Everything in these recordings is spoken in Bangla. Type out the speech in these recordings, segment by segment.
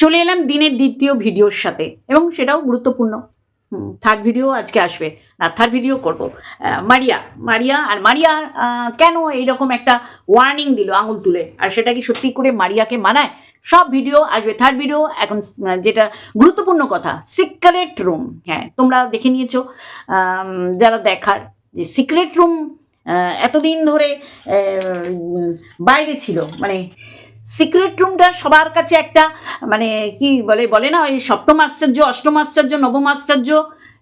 চলে এলাম দিনের দ্বিতীয় ভিডিওর সাথে এবং সেটাও গুরুত্বপূর্ণ। থার্ড ভিডিও আজকে আসবে। না থার্ড ভিডিও করব। মারিয়া মারিয়া আর মারিয়া কেন এইরকম একটা ওয়ার্নিং দিল আঙুল তুলে? আর সেটা কি সত্যি করে মারিয়াকে মানায়? সব ভিডিও আসবে। থার্ড ভিডিও এখন যেটা গুরুত্বপূর্ণ কথা সিক্রেট রুম হ্যাঁ তোমরা দেখে নিয়েছো। যারা দেখার, যে সিক্রেট রুম এতদিন ধরে বাইরে ছিল মানে সিক্রেট রুমটা সবার কাছে একটা মানে কি বলে বলে না, ওই সপ্তম আশ্চর্য, অষ্টম আশ্চর্য, নবম আশ্চর্য,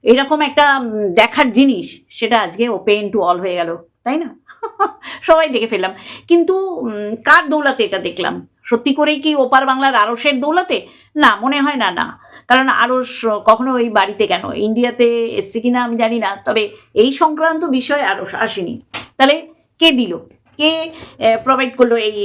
এরকম একটা দেখার জিনিস, সেটা আজকে ওপেন টু অল হয়ে গেল, তাই না? সবাই দেখে ফেললাম। কিন্তু কার দৌলাতে এটা দেখলাম? সত্যি করেই কি ওপার বাংলার আরসের দৌলাতে? না, মনে হয় না না। কারণ আরস কখনো ওই বাড়িতে কেন? ইন্ডিয়াতে এসছে কিনা আমি জানি না, তবে এই সংক্রান্ত বিষয়ে আরস আসেনি। তাহলে কে দিল? কে প্রোভাইড করল এই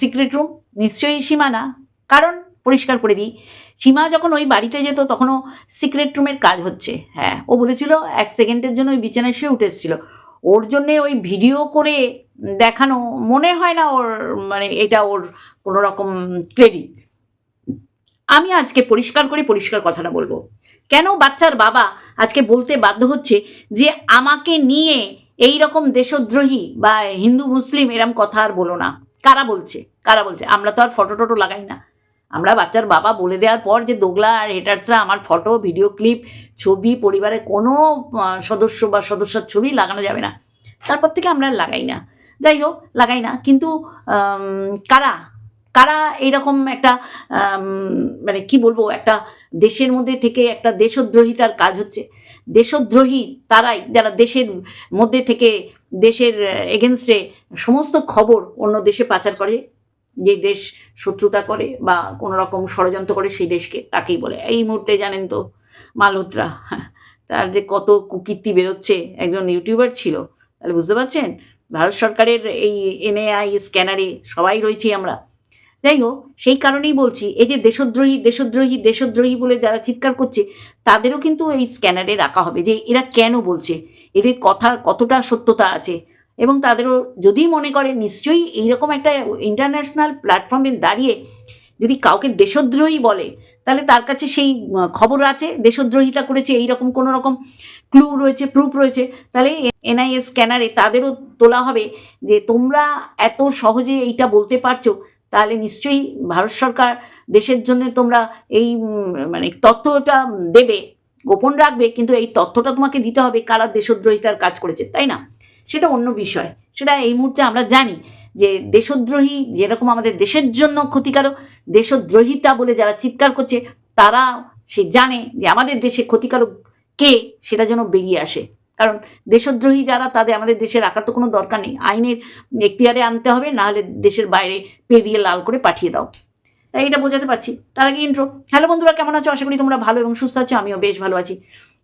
সিক্রেট রুম নিশ্চয়ই সীমা না। কারণ, পরিষ্কার করে দিই, সীমা যখন ওই বাড়িতে যেত তখনও সিক্রেট রুমের কাজ হচ্ছে। হ্যাঁ ও বলেছিল এক সেকেন্ডের জন্য ওই বিছানায় শুয়ে উঠে এসেছিল। ওর জন্যে ওই ভিডিও করে দেখানো মনে হয় না ওর মানে এটা ওর কোনো রকম ক্রেডিট আমি আজকে পরিষ্কার করে পরিষ্কার কথাটা বলব। কেন বাচ্চার বাবা আজকে বলতে বাধ্য হচ্ছে যে আমাকে নিয়ে এই রকম দেশদ্রোহী বা হিন্দু, মুসলিম এরম কথা আর বলো না। কারা বলছে? কারা বলছে? আমরা তো আর ফটো টটো লাগাই না। আমরা বাচ্চার বাবা বলে দেওয়ার পর যে দোগলা আর হেটার্সরা আমার ফটো ভিডিও ক্লিপ ছবি পরিবারের কোনো সদস্য বা সদস্যর ছবি লাগানো যাবে না। তারপর থেকে আমরা লাগাই না। যাই হোক, লাগাই না। কিন্তু কারা? কারা এইরকম একটা মানে কি বলব, একটা দেশের মধ্যে থেকে একটা দেশদ্রোহিতার কাজ হচ্ছে। দেশদ্রোহী তারাই, যারা দেশের মধ্যে থেকে দেশের এগেনস্টে সমস্ত খবর অন্য দেশে পাচার করে, যে দেশ শত্রুতা করে বা কোনো রকম ষড়যন্ত্র করে সেই দেশকে তাকেই বলে। এই মুহূর্তে জানেন তো মালহোত্রা, তার যে কত কুকীর্তি বেরোচ্ছে, একজন ইউটিউবার ছিল, তাহলে বুঝতে পারছেন? ভারত সরকারের এই এনএআই স্ক্যানারে সবাই রয়েছি আমরা। যাই হোক, সেই কারণেই বলছি, এই যে দেশদ্রোহী দেশদ্রোহী দেশদ্রোহী বলে যারা চিৎকার করছে, তাদেরও কিন্তু এই স্ক্যানারে রাখা হবে যে এরা কেন বলছে? এদের কথার কতটা সত্যতা আছে? এবং তাদেরও যদি মনে করে, নিশ্চয়ই এইরকম একটা ইন্টারন্যাশনাল প্ল্যাটফর্মে দাঁড়িয়ে যদি কাউকে দেশদ্রোহী বলে, তাহলে তার কাছে সেই খবর আছে, দেশদ্রোহিতা করেছে, এইরকম কোনো রকম ক্লু রয়েছে প্রুফ রয়েছে, তাহলে এনআইএস স্ক্যানারে তাদেরও তোলা হবে যে তোমরা এত সহজে এইটা বলতে পারছ, তাহলে নিশ্চয়ই ভারত সরকার দেশের জন্য তোমরা এই মানে তথ্যটা দেবে। গোপন রাখবে, কিন্তু এই তথ্যটা তোমাকে দিতে হবে কারা দেশদ্রোহিতার কাজ করেছে, তাই না? সেটা অন্য বিষয়। সেটা এই মুহূর্তে আমরা জানি যে দেশদ্রোহী যেরকম আমাদের দেশের জন্য ক্ষতিকারক, দেশদ্রোহিতা বলে যারা চিৎকার করছে, তারা সে জানে যে আমাদের দেশে ক্ষতিকারক কে, সেটা যেন বেরিয়ে আসে। কারণ দেশদ্রোহী যারা, তাদের আমাদের দেশে রাখার তো কোনো দরকার নেই। আইনের এখতিয়ারে আনতে হবে, নাহলে দেশের বাইরে পেরিয়ে লাল করে পাঠিয়ে দাও। তাই এটা বোঝাতে পারছি। তার আগে ইন্ট্রো হ্যালো বন্ধুরা, কেমন আছো? আশা করি তোমরা ভালো এবং সুস্থ আছো, আমিও বেশ ভালো আছি।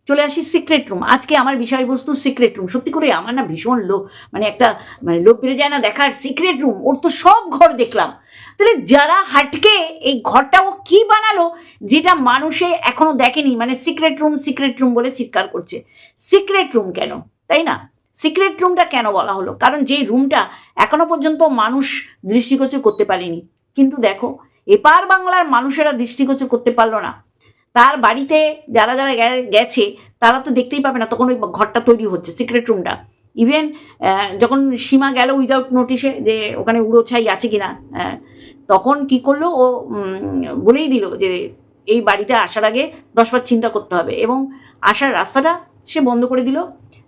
চলে আসি সিক্রেট রুম আজকে আমার বিষয়বস্তু সিক্রেট রুম সত্যি করে আমার না ভীষণ লোক মানে একটা মানে লোক বেড়ে যায় না দেখার সিক্রেট রুম ওর তো সব ঘর দেখলাম। তাহলে যারা হাটকে এই ঘরটা ও কি বানালো, যেটা মানুষে এখনও দেখেনি মানে সিক্রেট রুম সিক্রেট রুম বলে চিৎকার করছে। সিক্রেট রুম কেন? তাই না? সিক্রেট রুমটা কেন বলা হলো? কারণ যেই রুমটা এখনও পর্যন্ত মানুষ দৃষ্টিগোচর করতে পারেনি। কিন্তু দেখো এপার বাংলার মানুষেরা দৃষ্টিগোচর করতে পারল না। তার বাড়িতে যারা যারা গেছে তারা তো দেখতেই পাবে না তখন ওই ঘরটা তৈরি হচ্ছে সিক্রেট রুমটা ইভেন যখন সীমা গেল উইদাউট নোটিশে যে ওখানে উড়ো ছাই আছে কিনা আহ, তখন কি করল? ও বলেই দিল যে এই বাড়িতে আসার আগে দশবার চিন্তা করতে হবে এবং আসার রাস্তাটা সে বন্ধ করে দিল।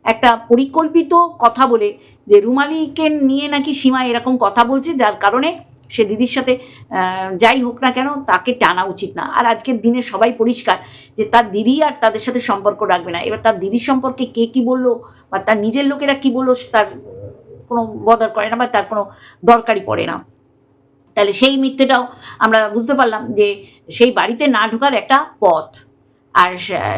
একটা পরিকল্পিত কথা বলে যে রুমালিকে নিয়ে নাকি সীমা এরকম কথা বলছে যার কারণে সে দিদির সাথে যাই হোক না কেন তাকে টানা উচিত না। আর আজকের দিনে সবাই পরিষ্কার যে তার দিদি আর তাদের সাথে সম্পর্ক রাখবে না। এবার তার দিদির সম্পর্কে কে কি বলল বা তার নিজের লোকেরা কি বলল তার কোনো বদর করে না বা তার কোনো দরকারই পড়ে না। তাহলে সেই মিথ্যেটাও আমরা বুঝতে পারলাম যে সেই বাড়িতে না ঢোকার একটা পথ। আর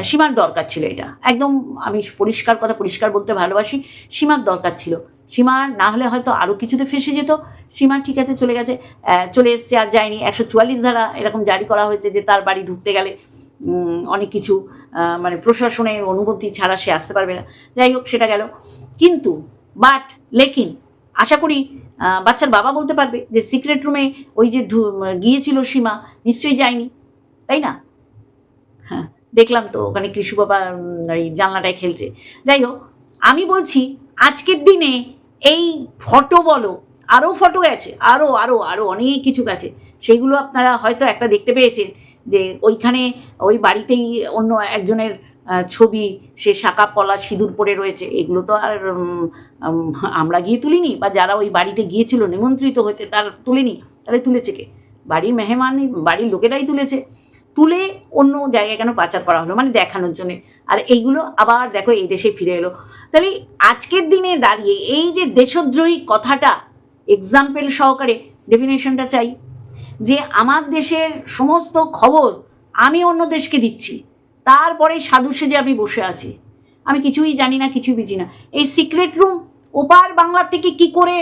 সীমার দরকার ছিল এটা। একদম আমি পরিষ্কার কথা পরিষ্কার বলতে ভালোবাসি, সীমার দরকার ছিল। সীমা না হলে হয়তো আরও কিছুতে ফেসে যেত। সীমা ঠিক আছে, চলে গেছে। চলে এসছে আর যায়নি। একশো চুয়াল্লিশ ধারা এরকম জারি করা হয়েছে যে তার বাড়ি ঢুকতে গেলে অনেক কিছু মানে প্রশাসনের অনুমতি ছাড়া সে আসতে পারবে না। যাই হোক, সেটা গেল। কিন্তু বাট লেকিন, আশা করি বাচ্চার বাবা বলতে পারবে যে সিক্রেট রুমে ওই যে গিয়েছিল সীমা, নিশ্চয়ই যায়নি। তাই না? হ্যাঁ দেখলাম তো ওখানে কৃষি বাবা ওই জানলাটায় খেলছে। যাই হোক, আমি বলছি, আজকের দিনে এই ফটো বলো আরও ফটো আছে আরও আরও আরও অনেক কিছু আছে সেগুলো আপনারা হয়তো একটা দেখতে পেয়েছেন যে ওইখানে ওই বাড়িতেই অন্য একজনের ছবি, সে শাঁকা পলা সিঁদুর পরে রয়েছে। এগুলো তো আর আমরা গিয়ে তুলিনি, বা যারা ওই বাড়িতে গিয়েছিল, নিমন্ত্রিত হতে তার তুলেনি। তাহলে তুলেছে কে? বাড়ির মেহমান বাড়ির লোকেরাই তুলেছে। তুলে অন্য জায়গায় কেন পাচার করা হলো? মানে দেখানোর জন্যে। আর এইগুলো আবার দেখো এই দেশে ফিরে এলো। তাহলে আজকের দিনে দাঁড়িয়ে এই যে দেশদ্রোহী কথাটা এক্সাম্পল সহকারে ডেফিনেশনটা চাই। যে আমার দেশের সমস্ত খবর আমি অন্য দেশকে দিচ্ছি। তারপরে সাধু সেজে আমি বসে আছি। আমি কিছুই জানি না কিছু বুঝি না। এই সিক্রেট রুম ওপার বাংলার থেকে কি করে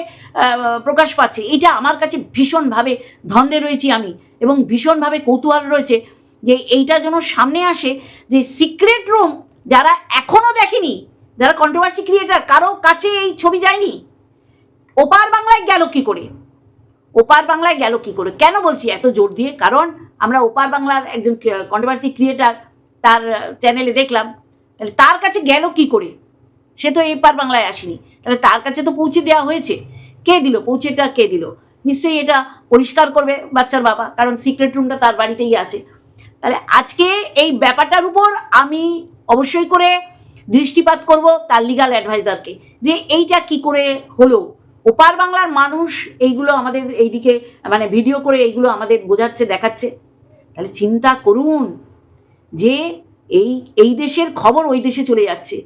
প্রকাশ পাচ্ছে? এটা আমার কাছে ভীষণভাবে ধন্দে রয়েছি আমি এবং ভীষণভাবে কৌতূহল রয়েছে। যে এইটা যেন সামনে আসে, যে সিক্রেট রুম যারা এখনও দেখেনি, যারা কন্ট্রোভার্সি ক্রিয়েটার কারও কাছে এই ছবি যায়নি, ওপার বাংলায় গেল কি করে? ওপার বাংলায় গেল কি করে? কেন বলছি এত জোর দিয়ে? কারণ আমরা ওপার বাংলার একজন কন্ট্রোভার্সি ক্রিয়েটার তার চ্যানেলে দেখলাম, তাহলে তার কাছে গেল কি করে? সে তো এপার বাংলায় আসেনি। তাহলে তার কাছে তো পৌঁছে দেওয়া হয়েছে। কে দিল? পৌঁছেটা কে দিল? নিশ্চয়ই এটা পরিষ্কার করবে বাচ্চার বাবা, কারণ সিক্রেট রুমটা তার বাড়িতেই আছে। তাহলে আজকে এই ব্যাপারটার উপর আমি অবশ্যই করে দৃষ্টিপাত করব তার লিগাল অ্যাডভাইজারকে যে এইটা কি করে হলো। ওপার বাংলার মানুষ এইগুলো আমাদের এইদিকে মানে ভিডিও করে এইগুলো আমাদের বোঝাচ্ছে, দেখাচ্ছে। তাহলে চিন্তা করুন যে এই এই দেশের খবর ওই দেশে চলে যাচ্ছে।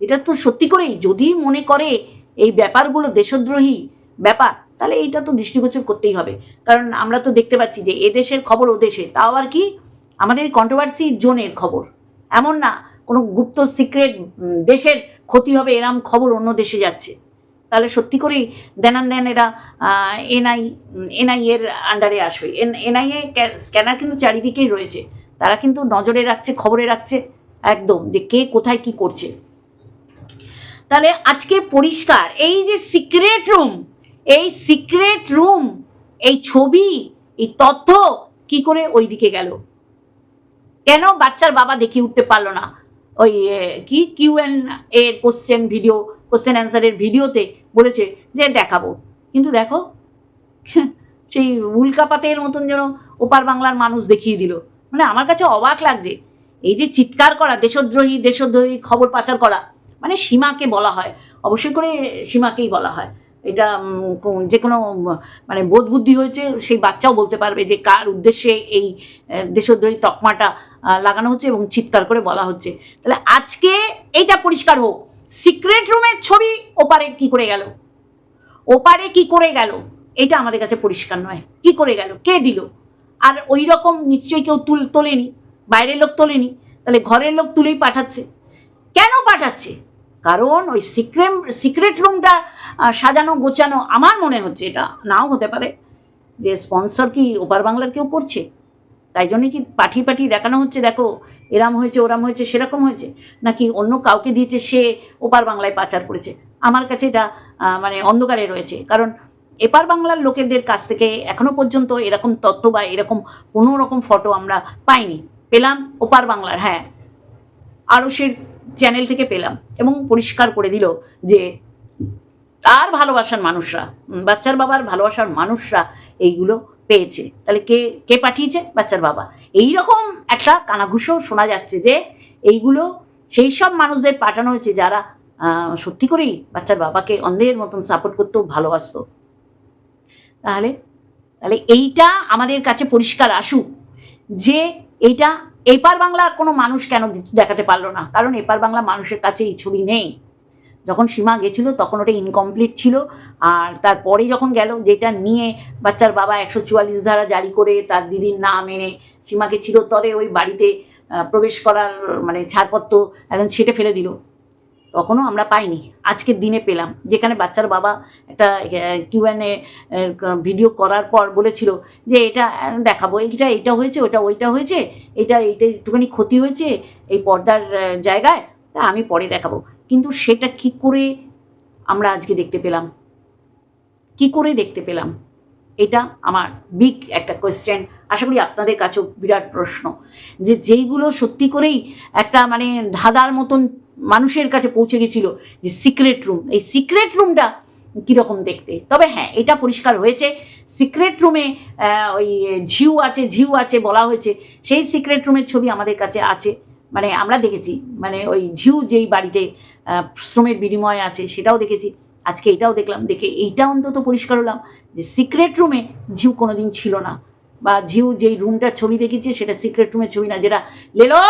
এটা তো সত্যি করেই, যদি মনে করে এই ব্যাপারগুলো দেশদ্রোহী ব্যাপার, তাহলে এইটা তো দৃষ্টিগোচর করতেই হবে। কারণ আমরা তো দেখতে পাচ্ছি যে এদেশের খবর ও দেশে, তাও আর কি আমাদের কন্ট্রোভার্সি জোনের খবর। এমন না, কোনো গুপ্ত সিক্রেট দেশের ক্ষতি হবে এরম খবর অন্য দেশে যাচ্ছে। তাহলে সত্যি করেই দেনান দেন এরা এনআই এনআই এর আন্ডারে আসবে। এন, এনআই এ স্ক্যানার কিন্তু চারিদিকেই রয়েছে। তারা কিন্তু নজরে রাখছে, খবরে রাখছে, একদম যে কে কোথায় কি করছে। তাহলে আজকে পরিষ্কার, এই যে সিক্রেট রুম এই সিক্রেট রুম এই ছবি, এই তথ্য কি করে ওই দিকে গেল? কেন বাচ্চার বাবা দেখিয়ে উঠতে পারল না? ওই কি কিউ এন এর কোশ্চেন ভিডিও কোশ্চেন অ্যান্সারের ভিডিওতে বলেছে যে দেখাবো। কিন্তু দেখো, সেই উল্কাপাতের মতন যেন ওপার বাংলার মানুষ দেখিয়ে দিল। মানে আমার কাছে অবাক লাগছে। এই যে চিৎকার করা, দেশদ্রোহী দেশদ্রোহী খবর পাচার করা মানে সীমাকে বলা হয়। অবশ্যই করে সীমাকেই বলা হয়। এটা যে কোনো মানে বোধ বুদ্ধি হয়েছে, সেই বাচ্চাও বলতে পারবে যে কার উদ্দেশ্যে এই দেশদ্রোহী তকমাটা লাগানো হচ্ছে এবং চিৎকার করে বলা হচ্ছে। তাহলে আজকে এইটা পরিষ্কার হোক, সিক্রেট রুমের ছবি ওপারে কি করে গেল? ওপারে কি করে গেল? এটা আমাদের কাছে পরিষ্কার নয়। কি করে গেল? কে দিল? আর ওই রকম নিশ্চয়ই কেউ তুল, তোলেনি, বাইরের লোক তোলেনি, তাহলে ঘরের লোক তুলেই পাঠাচ্ছে। কেন পাঠাচ্ছে? কারণ ওই সিক্রেম, সিক্রেট রুমটা সাজানো, গোছানো, আমার মনে হচ্ছে এটা নাও হতে পারে। যে স্পন্সর কি ওপার বাংলার কেউ করছে? তাই জন্যই কি পাঠিয়ে পাঠিয়ে দেখানো হচ্ছে? দেখো, এরাম হয়েছে, ওরাম হয়েছে, সেরকম হয়েছে? নাকি অন্য কাউকে দিয়েছে, সে ওপার বাংলায় পাচার করেছে? আমার কাছে এটা মানে অন্ধকারে রয়েছে। কারণ এপার বাংলার লোকেদের কাছ থেকে এখনও পর্যন্ত এরকম তথ্য বা এরকম কোনো রকম ফটো আমরা পাইনি। পেলাম ওপার বাংলার হ্যাঁ। আরসের চ্যানেল থেকে পেলাম এবং পরিষ্কার করে দিল যে তার ভালোবাসার মানুষরা বাচ্চার বাবার ভালোবাসার মানুষরা এইগুলো পেয়েছে। তাহলে কে কে পাঠিয়েছে? বাচ্চার বাবা। এই রকম একটা কানাঘুষো শোনা যাচ্ছে যে এইগুলো সেই সব মানুষদের পাঠানো হয়েছে যারা সত্যি করেই বাচ্চার বাবাকে অন্ধের মতন সাপোর্ট করতেও ভালোবাসতো। তাহলে তাহলে এইটা আমাদের কাছে পরিষ্কার আসুক যে এইটা এপার বাংলার কোনো মানুষ কেন দেখাতে পারল না? কারণ এপার বাংলা মানুষের কাছে এই ছবি নেই। যখন সীমা গেছিল, তখন ওটা ইনকমপ্লিট ছিল। আর তারপরে যখন গেল, যেটা নিয়ে বাচ্চার বাবা একশো চুয়াল্লিশ ধারা জারি করে তার দিদির নাম এনে সীমাকে চিরতরে ওই বাড়িতে প্রবেশ করার মানে ছাড়পত্র একদম ছেটে ফেলে দিল। তখনও আমরা পাইনি। আজকের দিনে পেলাম। যেখানে বাচ্চার বাবা একটা কিউএনএ ভিডিও করার পর বলেছিল যে এটা দেখাবো। এইটা এটা হয়েছে, ওটা, ওইটা হয়েছে, এটা, এইটা একটুখানি ক্ষতি হয়েছে এই পর্দার জায়গায়, তা আমি পরে দেখাবো। কিন্তু সেটা কি করে আমরা আজকে দেখতে পেলাম? কি করে দেখতে পেলাম? এটা আমার বিগ একটা কোয়েশ্চেন আশা করি আপনাদের কাছেও বিরাট প্রশ্ন। যে, যেইগুলো সত্যি করেই একটা মানে ধাঁধার মতন মানুষের কাছে পৌঁছে গেছিল যে সিক্রেট রুম এই সিক্রেট রুমটা কীরকম দেখতে? তবে হ্যাঁ এটা পরিষ্কার হয়েছে। সিক্রেট রুমে ওই ঝিউ আছে ঝিউ আছে বলা হয়েছে। সেই সিক্রেট রুমের ছবি আমাদের কাছে আছে। মানে আমরা দেখেছি মানে ওই ঝিউ যেই বাড়িতে শ্রমের বিনিময় আছে, সেটাও দেখেছি। আজকে এটাও দেখলাম, দেখে এইটা অন্তত পরিষ্কার হলাম যে সিক্রেট রুমে ঝিউ কোনোদিন ছিল না। বা ঝিউ যেই রুমটার ছবি দেখেছি সেটা সিক্রেট রুমের ছবি না, যেটা লেলো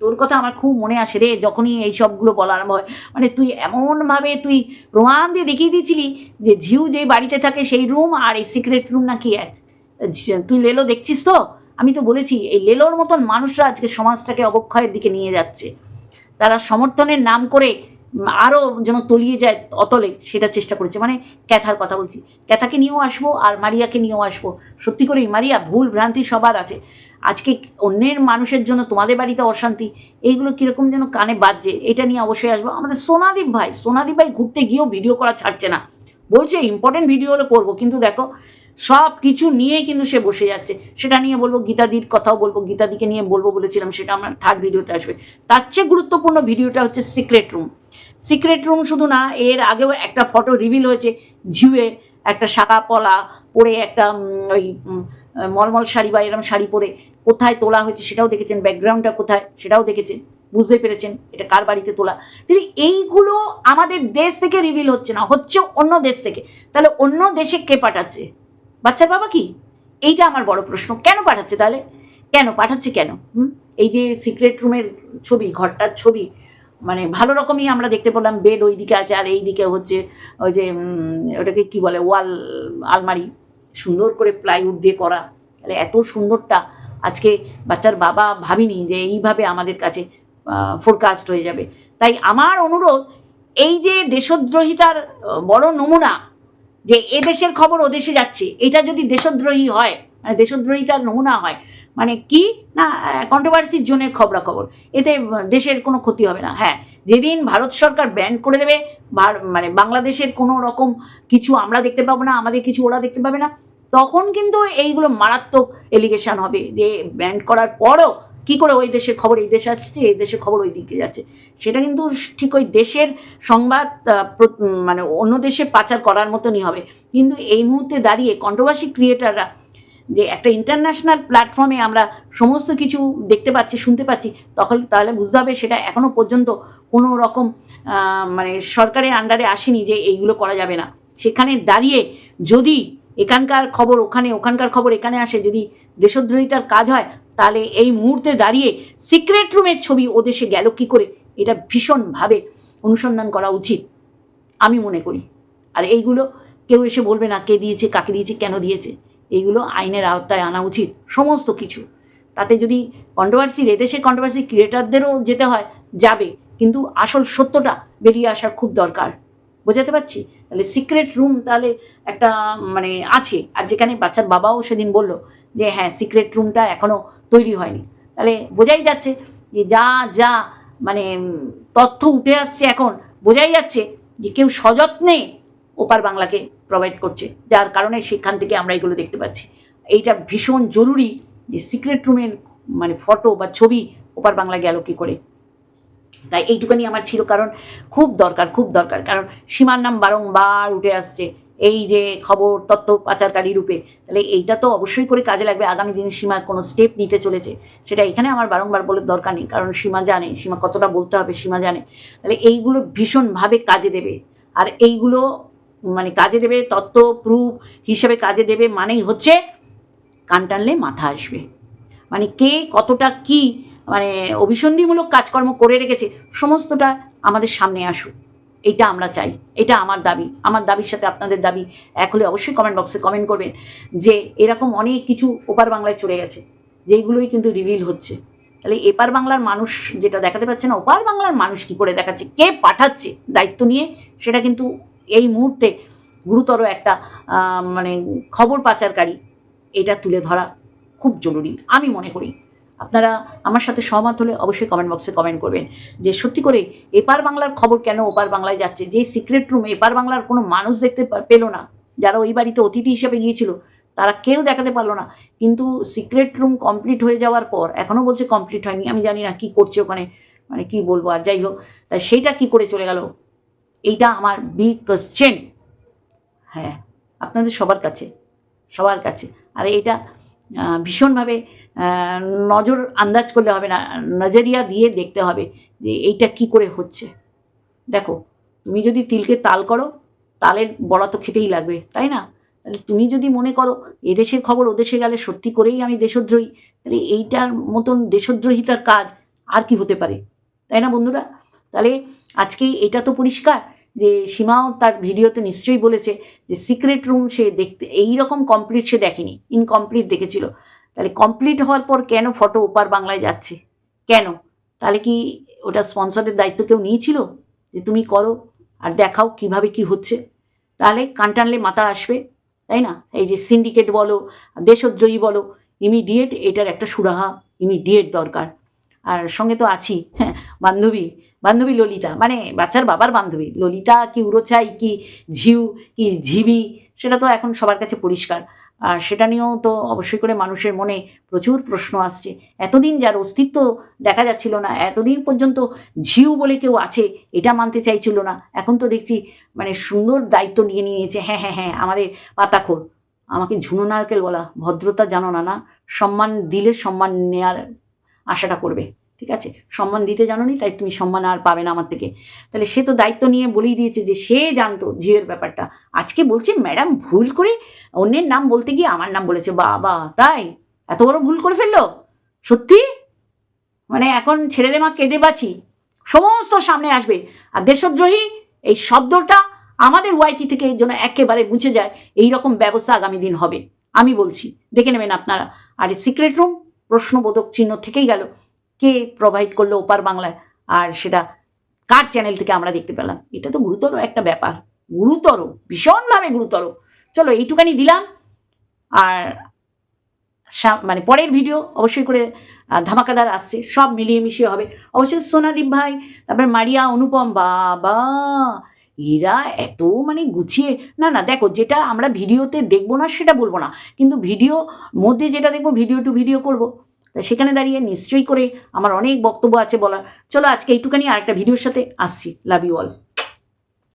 তোর কথা আমার খুব মনে আসে রে, যখনই এই সবগুলো বলা আরম্ভ হয়। মানে তুই এমনভাবে তুই প্রমাণ দিয়ে দেখিয়ে দিয়েছিলি যে ঝিউ যেই বাড়িতে থাকে সেই রুম আর এই সিক্রেট রুম নাকি এক। তুই লেলো দেখছিস তো? আমি তো বলেছি, এই লেলোর মতন মানুষরা আজকে সমাজটাকে অবক্ষয়ের দিকে নিয়ে যাচ্ছে। তারা সমর্থনের নাম করে আরও যেন তলিয়ে যায় অতলে, সেটা চেষ্টা করেছে। মানে ক্যাথার কথা বলছি। ক্যাথাকে নিয়েও আসব আর মারিয়াকে নিয়েও আসব। সত্যি করেই মারিয়া ভুল ভ্রান্তি সবার আছে। আজকে অন্যের মানুষের জন্য, তোমাদের বাড়িতে অশান্তি, এইগুলো কীরকম যেন কানে বাজছে, এটা নিয়ে অবশ্যই আসব। আমাদের সোনাদীপ ভাই সোনাদীপ ভাই ঘুরতে গিয়েও ভিডিও করা ছাড়ছে না। বলছে ইম্পর্টেন্ট ভিডিও হলে করব। কিন্তু দেখো সব কিছু নিয়েই কিন্তু সে বসে যাচ্ছে। সেটা নিয়ে বলব, গীতাদির কথাও বলব, গীতাদিকে নিয়ে বলব বলেছিলাম, সেটা আমার থার্ড ভিডিওতে আসবে। তার চেয়ে গুরুত্বপূর্ণ ভিডিওটা হচ্ছে সিক্রেট রুম সিক্রেট রুম শুধু না, এর আগেও একটা ফটো রিভিল হয়েছে, ঝিউয়ের একটা শাখা পলা পরে একটা ওই মলমল শাড়ি বা এরম শাড়ি পরে কোথায় তোলা হয়েছে সেটাও দেখেছেন ব্যাকগ্রাউন্ডটা কোথায় সেটাও দেখেছেন, বুঝতে পেরেছেন এটা কার বাড়িতে তোলা। তাহলে এইগুলো আমাদের দেশ থেকে রিভিল হচ্ছে না, হচ্ছে অন্য দেশ থেকে। তাহলে অন্য দেশে কে পাঠাচ্ছে? বাচ্চার বাবা কি? এইটা আমার বড় প্রশ্ন। কেন পাঠাচ্ছে তাহলে? কেন? পাঠাচ্ছে কেন? এই যে সিক্রেট রুমের ছবি, ঘরটার ছবি মানে ভালো রকমই আমরা দেখতে পেলাম বেড ওই দিকে আছে আর এই দিকে হচ্ছে ওই যে ওটাকে কি বলে ওয়াল আলমারি। সুন্দর করে প্লাইউড দিয়ে করা। তাহলে এত সুন্দরটা আজকে বাচ্চার বাবা ভাবিনি যে এইভাবে আমাদের কাছে ফোরকাস্ট হয়ে যাবে। তাই আমার অনুরোধ, এই যে দেশদ্রোহিতার বড় নমুনা, যে এ দেশের খবর ও দেশে যাচ্ছে, এটা যদি দেশদ্রোহী হয় মানে দেশদ্রোহিতার নমুনা হয় মানে কি? না কন্ট্রোভার্সির জনের খবরাখবর। এতে দেশের কোনো ক্ষতি হবে না। হ্যাঁ যেদিন ভারত সরকার ব্যান করে দেবে মানে বাংলাদেশের কোনো রকম কিছু আমরা দেখতে পাবো না, আমাদের কিছু ওরা দেখতে পাবে না তখন কিন্তু এইগুলো মারাত্মক এলিগেশন হবে। যে ব্যান করার পরও কি করে ওই দেশের খবর এই দেশে আসছে, এই দেশের খবর ওই দিকে যাচ্ছে। সেটা কিন্তু ঠিক ওই দেশের সংবাদ মানে অন্য দেশে পাচার করার মতনই হবে। কিন্তু এই মুহূর্তে দাঁড়িয়ে কন্ট্রোভার্সি ক্রিয়েটাররা যে একটা ইন্টারন্যাশনাল প্ল্যাটফর্মে আমরা সমস্ত কিছু দেখতে পাচ্ছি, শুনতে পাচ্ছি, তখন তাহলে বুঝতে হবে সেটা এখনও পর্যন্ত কোনো রকম মানে সরকারের আন্ডারে আসেনি যে এইগুলো করা যাবে না। সেখানে দাঁড়িয়ে যদি এখানকার খবর ওখানে, ওখানকার খবর এখানে আসে। যদি দেশদ্রোহিতার কাজ হয়, তাহলে এই মুহূর্তে দাঁড়িয়ে সিক্রেট রুমের ছবি ও দেশে গেল কি করে? এটা ভীষণভাবে অনুসন্ধান করা উচিত, আমি মনে করি। আর এইগুলো কেউ এসে বলবে না, কে দিয়েছে, কাকে দিয়েছে, কেন দিয়েছে? এইগুলো আইনের আওতায় আনা উচিত, সমস্ত কিছু। তাতে যদি কন্ট্রোভার্সি এদেশের কন্ট্রোভার্সি ক্রিয়েটারদেরও যেতে হয়, যাবে। কিন্তু আসল সত্যটা বেরিয়ে আসার খুব দরকার। বোঝাতে পারছি? তাহলে সিক্রেট রুম তাহলে একটা মানে আছে। আর যেখানে বাচ্চার বাবাও সেদিন বলল যে হ্যাঁ সিক্রেট রুমটা এখনও তৈরি হয়নি। তাহলে বোঝাই যাচ্ছে যে, যা যা মানে তথ্য উঠে আসছে এখন, বোঝাই যাচ্ছে যে, কেউ সযত্নে ওপার বাংলাকে প্রোভাইড করছে। যার কারণে সেখান থেকে আমরা এগুলো দেখতে পাচ্ছি। এইটা ভীষণ জরুরি যে সিক্রেট রুমের মানে ফটো বা ছবি ওপার বাংলা গেল কী করে? তাই এইটুকানি আমার ছিল, কারণ খুব দরকার খুব দরকার। কারণ সীমার নাম বারংবার উঠে আসছে, এই যে খবর তথ্য পাচারকারী রূপে। তাহলে এইটা তো অবশ্যই করে কাজে লাগবে, আগামী দিনে সীমা কোনো স্টেপ নিতে চলেছে। সেটা এখানে আমার বারংবার বলে দরকার নেই, কারণ সীমা জানে, সীমা কতটা বলতে হবে সীমা জানে। তাহলে এইগুলো ভীষণভাবে কাজে দেবে। আর এইগুলো মানে কাজে দেবে তথ্য প্রুফ হিসেবে কাজে দেবে মানেই হচ্ছে কান টানলে মাথা আসবে। মানে কে কতটা কি মানে অভিসন্ধিমূলক কাজকর্ম করে রেখেছে, সমস্তটা আমাদের সামনে আসুক। এটা আমরা চাই, এটা আমার দাবি, আমার দাবির সাথে আপনাদের দাবি। এক হলে অবশ্যই কমেন্ট বক্সে কমেন্ট করবেন যে এরকম অনেক কিছু ওপার বাংলায় চলে গেছে যেইগুলোই কিন্তু রিভিল হচ্ছে। তাহলে এপার বাংলার মানুষ যেটা দেখাতে পারছে না, ওপার বাংলার মানুষ কি করে দেখাচ্ছে, কে পাঠাচ্ছে দায়িত্ব নিয়ে, সেটা কিন্তু এই মুহূর্তে গুরুতর একটা মানে খবর পাচারকারী এটা তুলে ধরা খুব জরুরি, আমি মনে করি। আপনারা আমার সাথে সহমত হলে অবশ্যই কমেন্ট বক্সে কমেন্ট করবেন যে সত্যি করে এপার বাংলার খবর কেন ওপার বাংলায় যাচ্ছে? যে সিক্রেট রুম এপার বাংলার কোনো মানুষ দেখতে পেল না। যারা ওই বাড়িতে অতিথি হিসেবে গিয়েছিল তারা কেউ দেখাতে পারল না। কিন্তু সিক্রেট রুম কমপ্লিট হয়ে যাওয়ার পর এখনও বলছে কমপ্লিট হয়নি। আমি জানি না কি করছে ওখানে মানে কি বলব আর যাই হোক তা সেইটা কি করে চলে গেল? এইটা আমার বিগ কোশ্চেন হ্যাঁ আপনাদের সবার কাছে সবার কাছে। আর আহ, ভীষণভাবে নজর আন্দাজ করলে হবে না, নজরিয়া দিয়ে দেখতে হবে যে এইটা কি করে হচ্ছে। দেখো, তুমি যদি তিলকে তাল করো, তালের বড়া তো খেতেই লাগবে, তাই না? তাহলে তুমি যদি মনে করো, এদেশের খবর ওদেশে গেলে সত্যি করেই আমি দেশদ্রোহী, তাহলে এইটার মতন দেশদ্রোহিতার কাজ আর কি হতে পারে? তাই না বন্ধুরা? তাহলে আজকে এটা তো পরিষ্কার যে সীমাও তার ভিডিওতে নিশ্চয়ই বলেছে যে সিক্রেট রুম সে দেখতে এই রকম কমপ্লিট সে দেখেনি ইনকমপ্লিট দেখেছিল। তাহলে কমপ্লিট হওয়ার পর কেন ফটো ওপার বাংলায় যাচ্ছে? কেন? তাহলে কি ওটা স্পন্সরের দায়িত্ব কেউ নিয়েছিল? যে তুমি করো আর দেখাও কীভাবে কি হচ্ছে। তাহলে কান টানলে মাথা আসবে, তাই না? এই যে সিন্ডিকেট বলো, দেশদ্রোহী বলো ইমিডিয়েট এটার একটা সুরাহা ইমিডিয়েট দরকার। আর সঙ্গে তো আছি হ্যাঁ বান্ধবী বান্ধবী ললিতা মানে বাচ্চার বাবার বান্ধবী। ললিতা কি উড়োচাই, কি ঝিউ, কি ঝিবি, সেটা তো এখন সবার কাছে পরিষ্কার। আর সেটা নিয়েও তো অবশ্যই করে মানুষের মনে প্রচুর প্রশ্ন আসছে। এতদিন যার অস্তিত্ব দেখা যাচ্ছিল না, এতদিন পর্যন্ত ঝিউ বলে কেউ আছে, এটা মানতে চাইছিল না। এখন তো দেখছি মানে সুন্দর দায়িত্ব নিয়ে নিয়েছে হ্যাঁ হ্যাঁ হ্যাঁ আমাদের পাতাখোর। আমাকে ঝুনো নারকেল বলা, ভদ্রতা জানো না না সম্মান দিলে সম্মান নেয়ার আশাটা করবে, ঠিক আছে? সম্মান দিতে জানো নি তাই তুমি সম্মান আর পাবে না আমার থেকে। তাহলে সে তো দায়িত্ব নিয়ে বলেই দিয়েছে যে সে জানতো ঝিয়ের ব্যাপারটা। আজকে বলছে, ম্যাডাম, ভুল করে অন্যের নাম বলতে গিয়ে আমার নাম বলেছে। বাবা, তাই? এত বড় ভুল করে ফেলল? সত্যি? মানে এখন ছেড়ে মা, কেঁদে বাঁচি। সমস্ত সামনে আসবে। আর দেশদ্রোহী, এই শব্দটা আমাদের ওয়াইটি থেকে যেন একেবারে মুছে যায়। এই রকম ব্যবস্থা আগামী দিন হবে। আমি বলছি, দেখে নেবেন আপনারা। আর সিক্রেট রুম প্রশ্নবোধক চিহ্ন থেকেই গেল। কে প্রোভাইড করল ওপার বাংলায়? আর সেটা কার চ্যানেল থেকে আমরা দেখতে পেলাম? এটা তো গুরুতর একটা ব্যাপার। গুরুতর, ভীষণভাবে গুরুতর। চলো এইটুকানি দিলাম। আর মানে পরের ভিডিও অবশ্যই করে ধামাকাদার আসছে। সব মিলিয়ে মিশিয়ে হবে। অবশ্যই সোনাদীপ ভাই, তারপর মারিয়া, অনুপম, বাবা! এরা এত মানে গুছিয়ে, না না, দেখো যেটা আমরা ভিডিওতে দেখব না সেটা বলব না। কিন্তু ভিডিও মধ্যে যেটা দেখব ভিডিও টু ভিডিও করব। তা সেখানে দাঁড়িয়ে নিশ্চয়ই করে আমার অনেক বক্তব্য আছে বলার। চলো আজকে এইটুখানি আরেকটা ভিডিওর সাথে আসছি। Love you all